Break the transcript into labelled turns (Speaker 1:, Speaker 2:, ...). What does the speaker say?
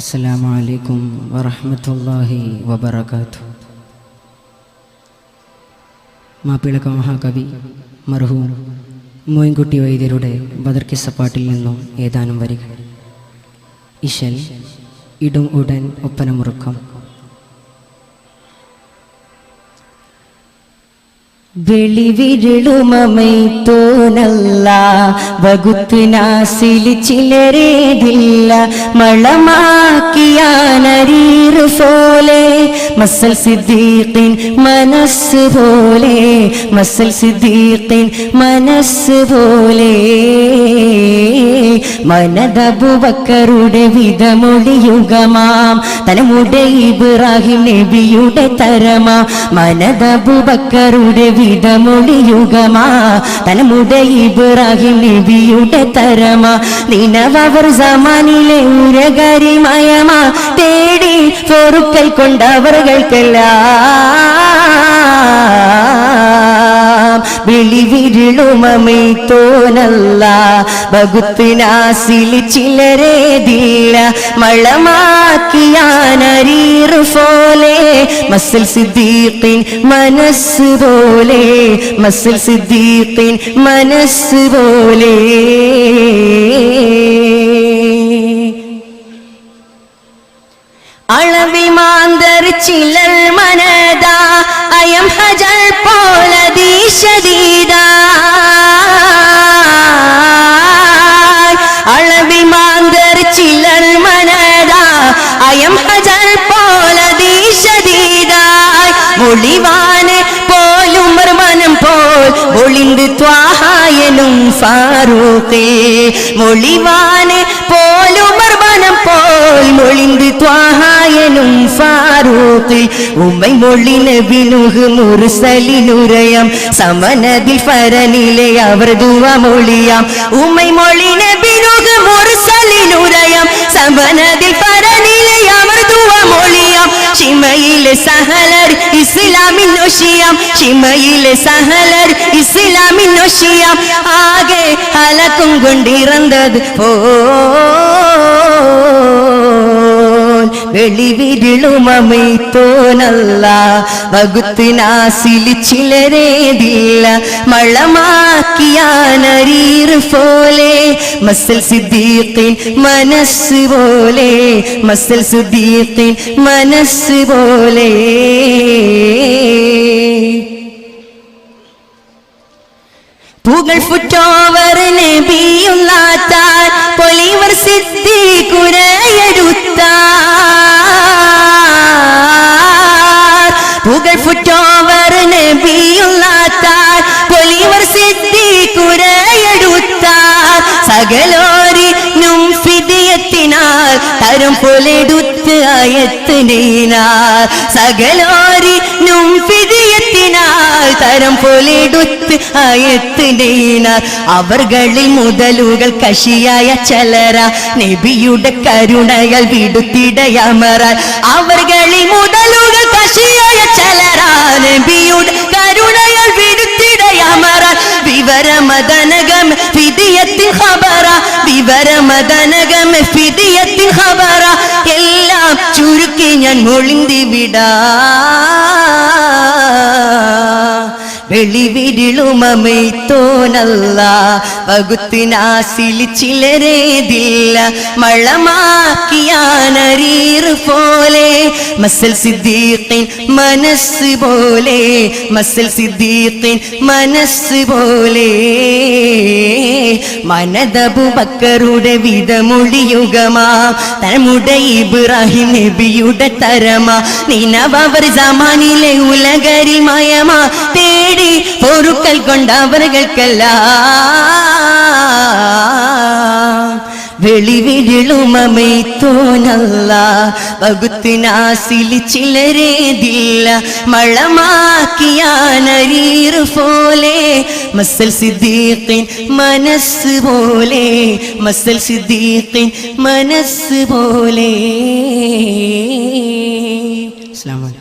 Speaker 1: അസ്സലാമു അലൈക്കും വറഹ്മത്തുള്ളാഹി വബറകാതുഹു. മാപ്പിളക്ക മഹാകവി മർഹൂം മോയിൻകുട്ടി വൈദ്യരുടെ ബദർ കിസ്സപ്പാട്ടിൽ നിന്നും ഏതാനും വരിക ഇഷൽ ഇടും ഉടൻ ഒപ്പനമുറുക്കം.
Speaker 2: വെളിവിരുളുമൈത്തോനല്ല വകുത്ത് നാസിൽ ചിലരേതില്ല. മളമാക്കിയാനരീറ് പോലെ. മസൽ സിദ്ദീഖിൻ മനസ്സ് പോലെ. മസൽ സിദ്ദീഖിൻ മനസ്സ് പോലെ. മനദബുബക്കറുടെ വിധമൊഴിയുഗമാം തലമുടെ ഇബ്രാഹിം നബിയുടെ തരമാ. മനദബുബക്കറുടെ വിധമൊഴിയുഗമാ തലമുടെ ഇബ്രാഹിം നബിയുടെ തരമ. നിനവർ സമാനിലെ ഉരകരിമയമാ തേടി പൊറുക്കൽ കൊണ്ടവറുകൾക്കെല്ലാം വെളിവിരുളുമമൈ തോനല്ല ബകുത്തിനാസിൽ ചിലരേതില്ല മളമാക്കിയാനരീറ് പോലെ മസിൽ സിദ്ദീഖിൻ മനസ്സ് പോലെ. മസിൽ സിദ്ദീഖിൻ മനസ്സ് പോലെ. അളവിൽ മാന്തർ ചിലർ മനദ അയം ഹജൽ പോലതീശദീദ അളവിൽ മാന്തർ ചിലർ മനദ അയം ഹജൽ പോലതീശദീദ മൊളിവാനെ പോലും മനം പോൽ ഒളിന്ത് ത്വാഹായനും ഫാറൂഖേ. മൊളിവാനെ പോലും ഫാറൂഖിൽ ഉമ്മൈ മൊഴിന് ബിനുഹ് മുർസലിനുരയം സമനതിൽ ഫരനിലെ അവർ ദുവ മൊഴിയാം ഉമ്മൈ മൊഴിന് ബിനുഹ് മുർസലിനുരയം സമനതിൽ ഫരനിലെ അവർ ദുവ മൊഴിയാം ഷിമയിലെ സഹലർ ഇസ്ലാമിൻ ഒഷിയാം ഷിമയിലെ സഹലർ ഇസ്ലാമിൻ ഒഷിയാം ആകെ ഹലക്കും കൊണ്ടിറന്നത് പോ വെളിവിരുളുമൈത്തോനല്ല വകുത്തിനാസിലി ചിലരേതില്ല. മളമാക്കിയാനരീറ് പോലെ. മസൽ സിദ്ദീഖിൻ മനസ്സ് പോലെ. മസൽ സിദ്ദീഖിൻ മനസ്സ് പോലെ. പൂകൾ ഫുറ്റോവർ നബിയുള്ളാത്താൻ പൊലിവർ സിദ്ധി തരം പൊലെടുത്ത് സകലോരി സകലോരിനും പിരിയത്തിനാൽ തരം പൊലെടുത്ത് അയത്തിനാൽ അവർകളിൽ മുതലുകൾ കശിയായ ചലര നബിയുടെ കരുണകൾ വിടുത്തിടയമറ അവർകളിൽ മുതലുകൾ കശിയായ ചലര നബിയുടെ കരുണകൾ വിടുത്തിടയമറ വിവരമതനകം വിധിയത്തിൽ ഖബറ ഫിദിയത്തിൽ ഖബറ എല്ലാം ചുരുക്കി ഞാൻ മൊളിന്തി വിടാ. വെളിവിരുളുമൈത്തോനല്ല വകുത്തിനാസിൽ ചിലരേതില്ല. മളമാക്കിയാനരീറ് പോലെ. മസൽ സിദ്ദീഖിൻ മനസ്സ് പോലെ. മസൽ സിദ്ദീഖിൻ മനസ്സ് പോലെ. മനദബു ബക്കറുടെ വിധമൊഴിയുഗമാ. തമുടെ ഇബ്രാഹിം നബിയുടെ തരമാ. നിനവർ സമാനിലെ ഉലകരിമയമാ തേടി പൊറുക്കൽ കൊണ്ടവറുകൾക്കെല്ലാം വെളിവിരുളുമൈത്തോനല്ല വകുത്തിനാസിൽ ചിലരേതില്ല. മളമാക്കിയാനരീറ് പോലെ. മസൽ സിദ്ദീഖിൻ മനസ്സ് പോലെ. മസൽ സിദ്ദീഖിൻ മനസ്സ് പോലെ.
Speaker 1: അസ്സലാമു അലൈക്കും.